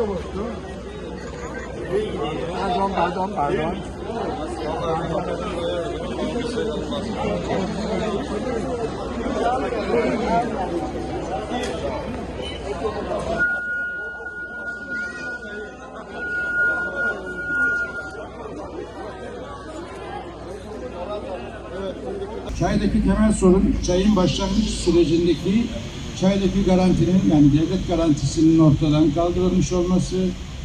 Pardon, pardon, pardon. Çaydaki temel sorun çayın başlangıç sürecindeki çaydaki garantinin yani devlet garantisinin ortadan kaldırılmış olması,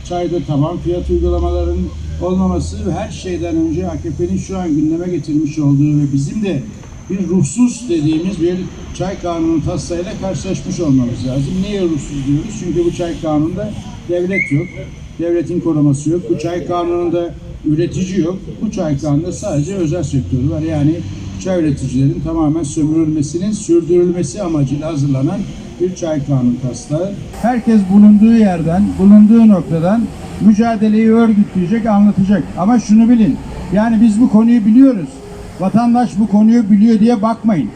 çayda tamam fiyat uygulamaların olmaması ve her şeyden önce AKP'nin şu an gündeme getirmiş olduğu ve bizim de bir ruhsuz dediğimiz bir çay kanunu taslağıyla karşılaşmış olmamız lazım. Niye ruhsuz diyoruz? Çünkü bu çay kanununda devlet yok. Devletin koruması yok. Bu çay kanununda üretici yok. Bu çay kanununda sadece özel sektör var. Yani çay üreticilerin tamamen sömürülmesinin sürdürülmesi amacıyla hazırlanan bir çay kanunu taslağı. Herkes bulunduğu yerden, bulunduğu noktadan mücadeleyi örgütleyecek, anlatacak. Ama şunu bilin, yani biz bu konuyu biliyoruz. Vatandaş bu konuyu biliyor diye bakmayın.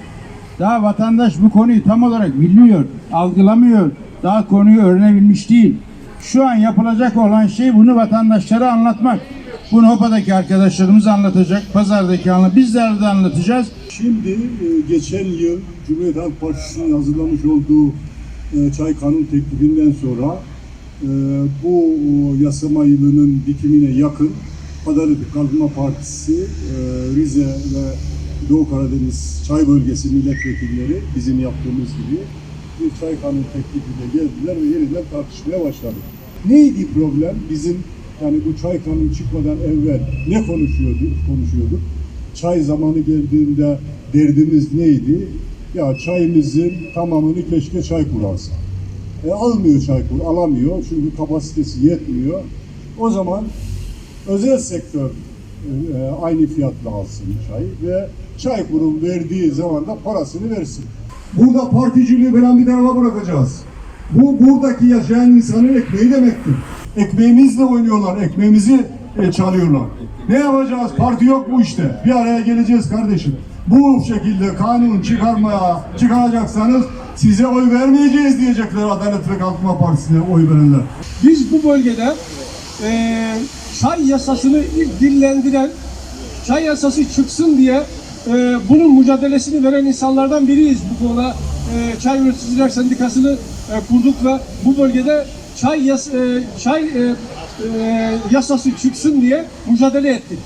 Daha vatandaş bu konuyu tam olarak bilmiyor, algılamıyor. Daha konuyu öğrenebilmiş değil. Şu an yapılacak olan şey bunu vatandaşlara anlatmak. Bunu HOPA'daki arkadaşlarımız anlatacak, pazardaki anlat, bizler de anlatacağız. Şimdi e, geçen yıl Cumhuriyet Halk Partisi'nin hazırlamış olduğu e, çay kanun teklifinden sonra e, bu yasama yılının bitimine yakın Adalet Kalkınma Partisi Rize ve Doğu Karadeniz çay bölgesi milletvekilleri bizim yaptığımız gibi bir çay kanun teklifiyle geldiler ve yeniden tartışmaya başladık. Neydi problem? Bizim yani bu çay kanunu çıkmadan evvel ne konuşuyorduk? Konuşuyorduk. Çay zamanı geldiğinde derdimiz neydi? Ya çayımızın tamamını keşke çay kullansa. E, almıyor Çaykur, alamıyor çünkü kapasitesi yetmiyor. O zaman özel sektör e, e, aynı fiyatla alsın çay ve Çaykur'un verdiği zaman da parasını versin. Burada particiliği falan bir tarafa bırakacağız. Bu buradaki yaşayan insanın ekmeği demektir. Ekmeğimizle oynuyorlar, ekmeğimizi e, çalıyorlar. Ne yapacağız? Parti yok bu işte. Bir araya geleceğiz kardeşim. Bu şekilde kanun çıkarmaya çıkaracaksanız size oy vermeyeceğiz diyecekler Adalet ve Kalkınma Partisi'ne oy verenler. Biz bu bölgede eee çay yasasını ilk dillendiren, çay yasası çıksın diye eee, bunun mücadelesini veren insanlardan biriyiz bu konuda. Eee, çay Üreticiler Sendikası'nı eee, kurduk ve bu bölgede çay yas, eee, çay eee, eee, yasası çıksın diye mücadele ettik.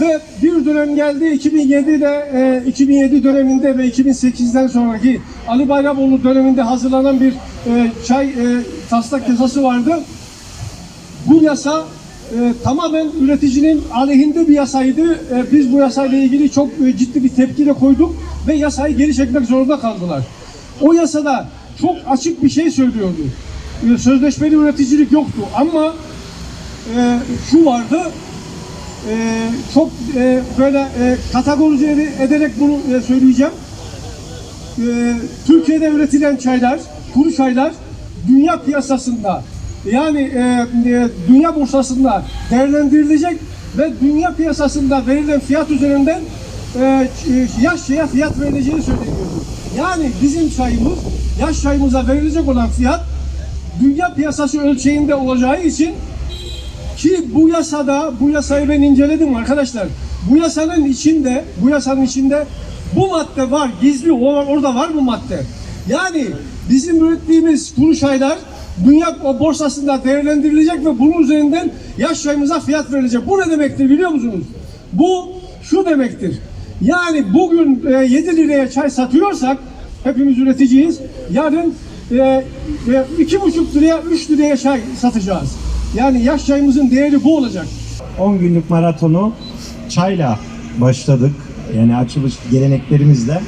Ve bir dönem geldi 2007'de e, 2007 döneminde ve 2008'den sonraki Ali Bayramoğlu döneminde hazırlanan bir e, çay e, taslak yasası vardı. Bu yasa e, tamamen üreticinin aleyhinde bir yasaydı. E, biz bu yasayla ilgili çok e, ciddi bir tepki koyduk ve yasayı geri çekmek zorunda kaldılar. O yasada çok açık bir şey söylüyordu. E, sözleşmeli üreticilik yoktu ama e, şu vardı e, çok e, böyle e, kategorize ederek bunu e, söyleyeceğim. E, Türkiye'de üretilen çaylar, kuru çaylar dünya piyasasında yani e, e, dünya borsasında değerlendirilecek ve dünya piyasasında verilen fiyat üzerinden e, ç- yaş çaya fiyat verileceğini söyleniyordu. Yani bizim çayımız yaş çayımıza verilecek olan fiyat dünya piyasası ölçeğinde olacağı için ki bu yasada, bu yasayı ben inceledim arkadaşlar. Bu yasanın içinde, bu yasanın içinde bu madde var, gizli o var, orada var bu madde. Yani bizim ürettiğimiz kuru çaylar dünya borsasında değerlendirilecek ve bunun üzerinden yaş çayımıza fiyat verilecek. Bu ne demektir biliyor musunuz? Bu şu demektir. Yani bugün e, 7 liraya çay satıyorsak hepimiz üreticiyiz. Yarın e, iki buçuk liraya, 3 liraya çay satacağız. Yani yaş çayımızın değeri bu olacak. 10 günlük maratonu çayla başladık. Yani açılış geleneklerimizle.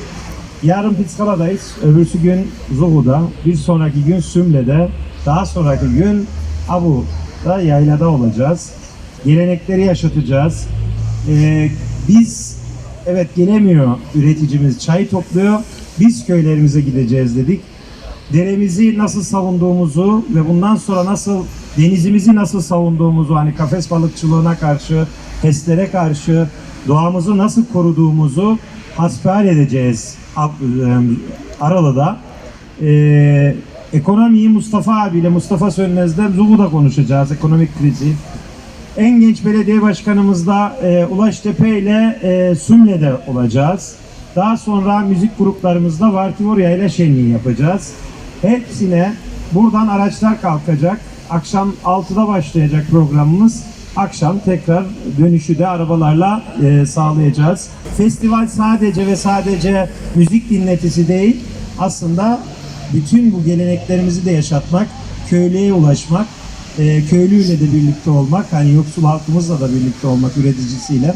Yarın Piskala'dayız. Öbürsü gün Zuhu'da. Bir sonraki gün Sümle'de. Daha sonraki gün Abu'da yaylada olacağız. Gelenekleri yaşatacağız. Ee, biz evet gelemiyor üreticimiz çay topluyor. Biz köylerimize gideceğiz dedik deremizi nasıl savunduğumuzu ve bundan sonra nasıl denizimizi nasıl savunduğumuzu hani kafes balıkçılığına karşı, pestlere karşı doğamızı nasıl koruduğumuzu hasbihal edeceğiz Aralı'da. Ee, Ekonomiyi Mustafa abiyle, Mustafa Sönmez'den Zuhu'da konuşacağız. Ekonomik krizi. En genç belediye başkanımızda e, Ulaş Tepe ile e, Sümle'de olacağız. Daha sonra müzik gruplarımızda Vartivorya ile şenliği yapacağız. Hepsine buradan araçlar kalkacak. Akşam 6'da başlayacak programımız. Akşam tekrar dönüşü de arabalarla e, sağlayacağız. Festival sadece ve sadece müzik dinletisi değil, aslında bütün bu geleneklerimizi de yaşatmak, köylüye ulaşmak, e, köylüyle de birlikte olmak, hani yoksul halkımızla da birlikte olmak üreticisiyle